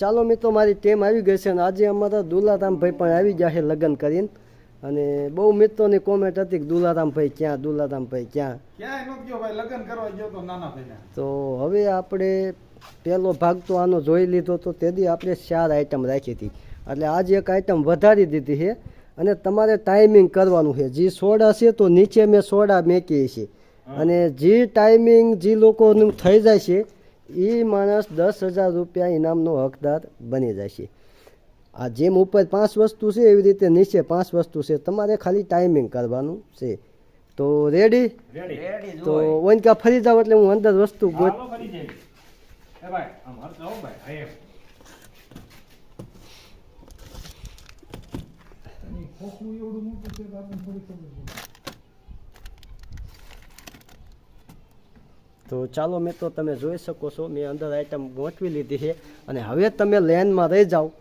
ચાલો મિત્રો મારી ટેમ આવી ગઈ છે અને આજે અમારા દુલારામભાઈ પણ આવી ગયા છે લગ્ન કરીને. અને બહુ મિત્રોની કોમેન્ટ હતી કે દુલારામભાઈ ક્યાં દુલારામભાઈ ક્યાં? તો હવે આપણે પહેલો ભાગ તો આનો જોઈ લીધો તો તેથી આપણે ચાર આઈટમ રાખી હતી. એટલે આજે એક આઈટમ વધારી દીધી છે અને તમારે ટાઈમિંગ કરવાનું છે. જે સોડા છે તો નીચે મેં સોડા મેકીએ છે. અને જે ટાઈમિંગ જે લોકોનું થઈ જાય છે એ માણસ દસ હજાર રૂપિયા ઇનામનો હકદાર બની જાય છે. આ જેમ ઉપર પાંચ વસ્તુ છે એવી રીતે નીચે પાંચ વસ્તુ છે. તમારે ખાલી ટાઈમિંગ કરવાનું છે. તો રેડી રેડી તો ઓનકા ફરી જાવ એટલે હું અંદર વસ્તુ ગોત હાલો ફરી ચાલો એમ તો તમે જોઈ શકો છો મેં અંદર આઈટમ ગોઠવી લીધી છે. અને હવે તમે લેનમાં રહી જાઓ.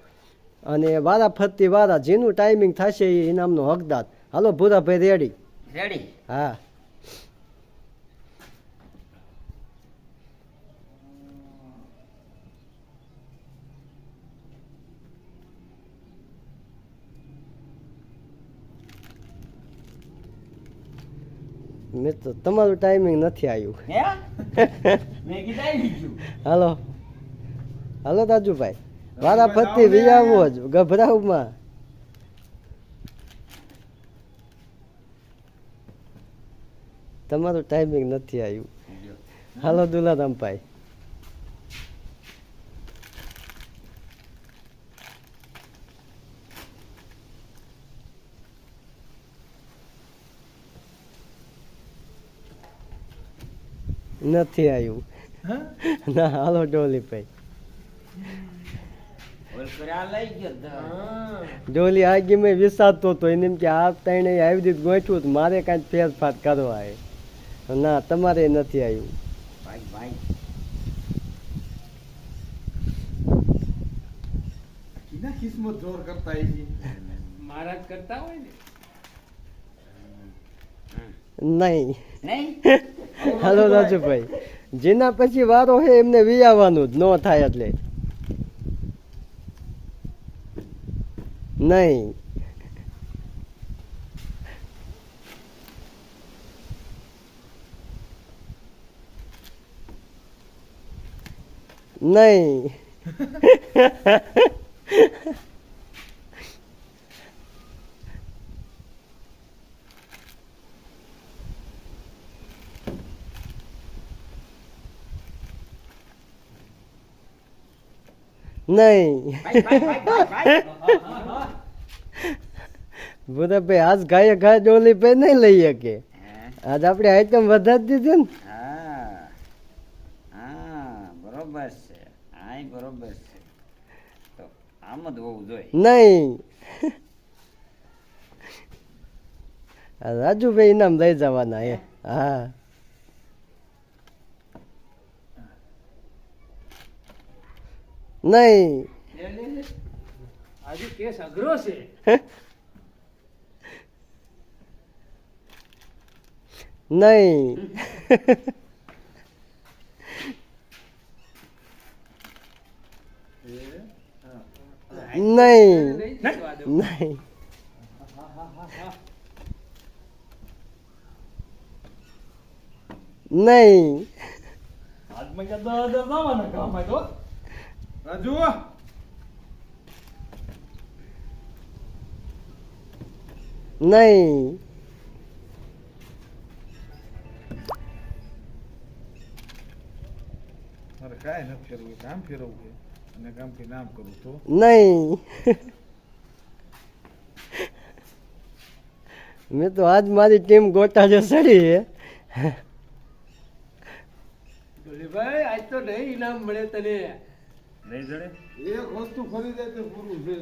અને વારા ફરતી વારા જેનું ટાઈમિંગ થશે એ ઇનામનો હકદાર. હાલો ભૂરાભાઈ રેડી રેડી હા. મિત્રો તમારું ટાઈમિંગ નથી આવ્યું. મેં હાલો. હાલો દાજુભાઈ મારા ફરતી વિયાવો જ ગભરાવમાં. તમારું ટાઈમિંગ નથી આવ્યું. હાલો દુલારામભાઈ. નથી આવ્યું. ના હાલો ડોલી ભાઈ. કર્યા લઈ ગયો ડોલી આગી મેં વિસાતો હતો એને એમ કે આ તણે આવી દીધું ગોઠવું તો મારે કાંઈ ફેરફાર કરવા એ ના તમારે નથી આવ્યું. ભાઈ ભાઈ. કીના કિસ્મત જોર કરતા આવી મહારાજ કરતા હોય ને? નહીં. નહીં? હાલો રાજુભાઈ. જેના પછી વારો છે એમને વિયાવાનું જ ન થાય એટલે. નહીં. નહીં. નહીં. ભાઈ ભૂરાભાઈ આજ ગાય ગાય ડોલી ભાઈ નહીં લઈ શકે. આજ આપણે આઈટમ વધારી દીધી ને. હા. હા બરોબર છે. આય બરોબર છે. તો આમ જ હોવું જોઈએ. નહીં. રાજુભાઈ ઇનામ લઈ જવાના એ હા. નહીં. આજે કેસ અઘરો છે. નહીં. નહીં. નહીં. નહીં. નહીં રાજુ! નહીં. મારે કાંઈ નથી ફેરવું કામ ફેરવવું છે. અને કામ કે નામ કરું તો નહીં. મેં તો આજ મારી ટીમ ગોટા જે સડી છે. ડોલીભાઈ આજ તો નહીં ઇનામ મળે તને. નહીં જડે? એક વસ્તુ ખરીદે તો પૂરું છે.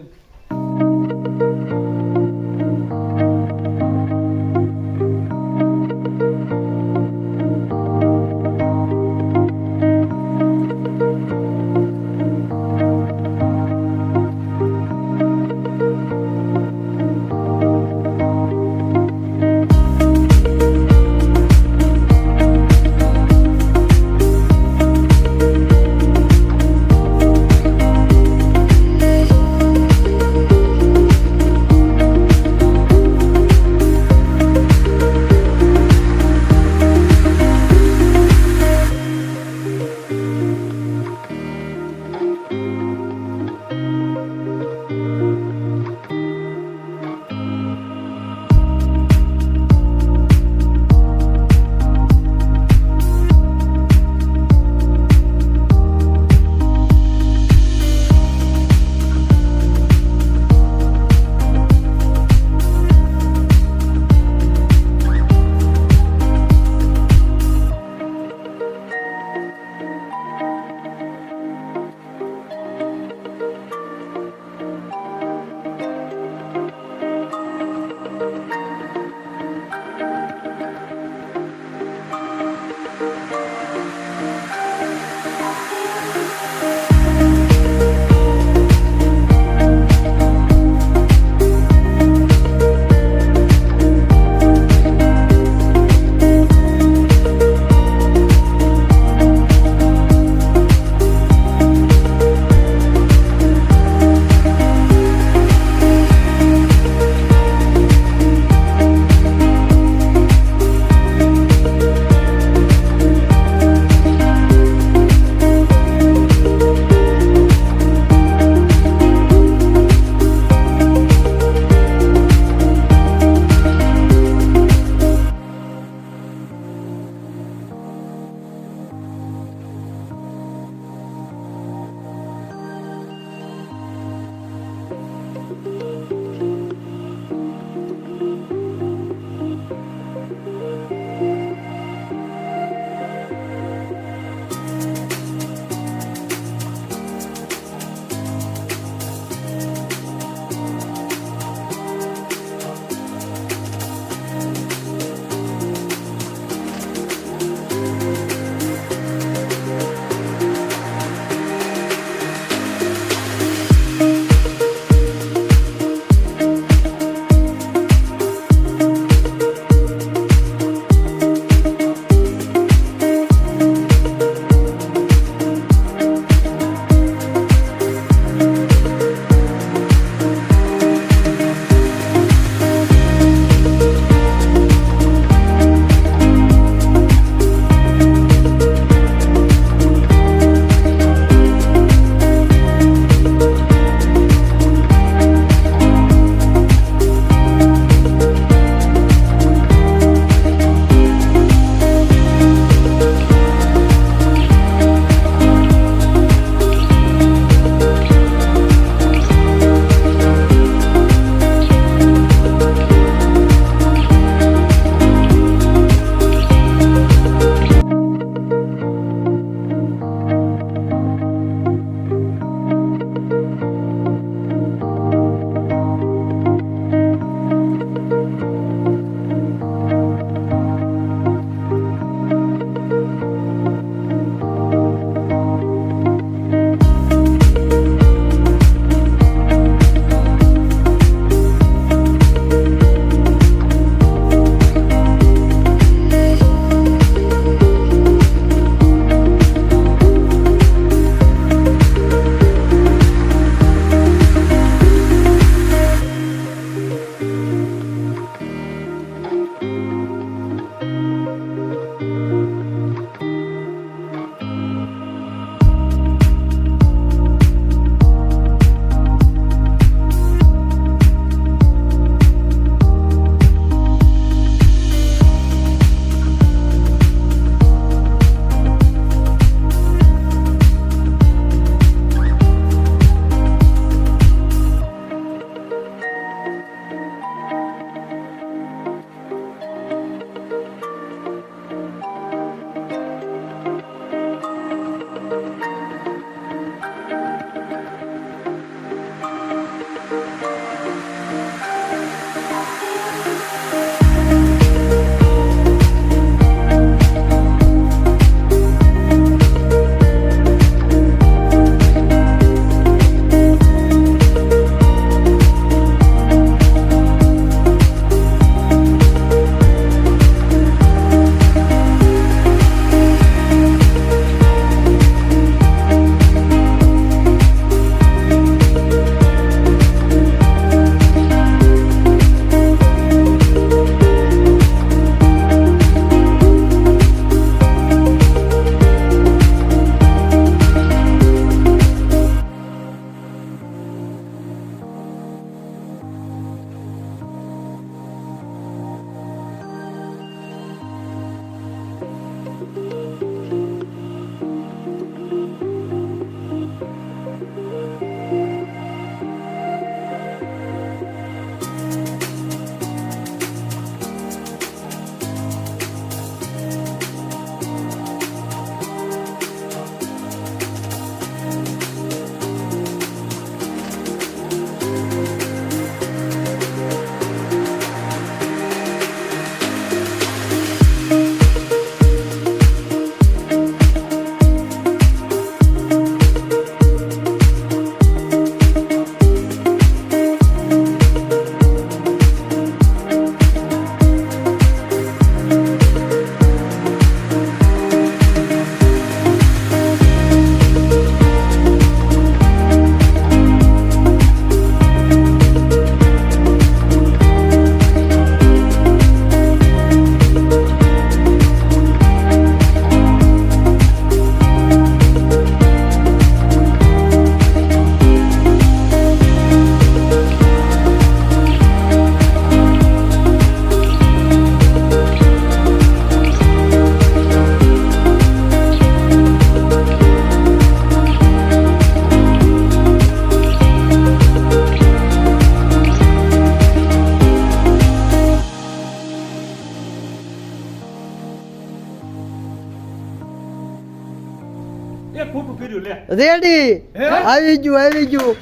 રેડી. આવી ગયું આવી ગયું.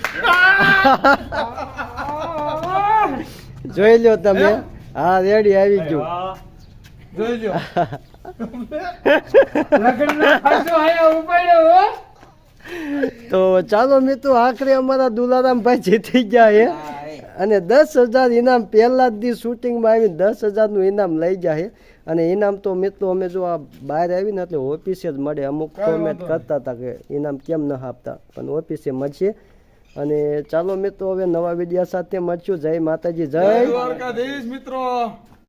જોઈ લો તમે. હા? રેડી આવી ગયું. જોઈ લો. લગ્નના ખર્ચો આયા ઉપાડ્યો હો. તો ચાલો મિત્રો આખરે અમારા દુલારામભાઈ જીતી ગયા છે અને દસ હજાર ઇનામ પહેલા જ દી શૂટિંગમાં આવીને દસ હજારનું ઇનામ લઈ જાય અને ઇનામ તો મિત્રો અમે જો આ બહાર આવીને એટલે ઓફિસે જ મળે અમુક કોમેન્ટ કરતા હતા કે ઇનામ કેમ ન આપતા પણ ઓફિસે મળશે. અને ચાલો મિત્રો હવે નવા વિડીયા સાથે મળશું. જય માતાજી જય દ્વારકાધીશ મિત્રો.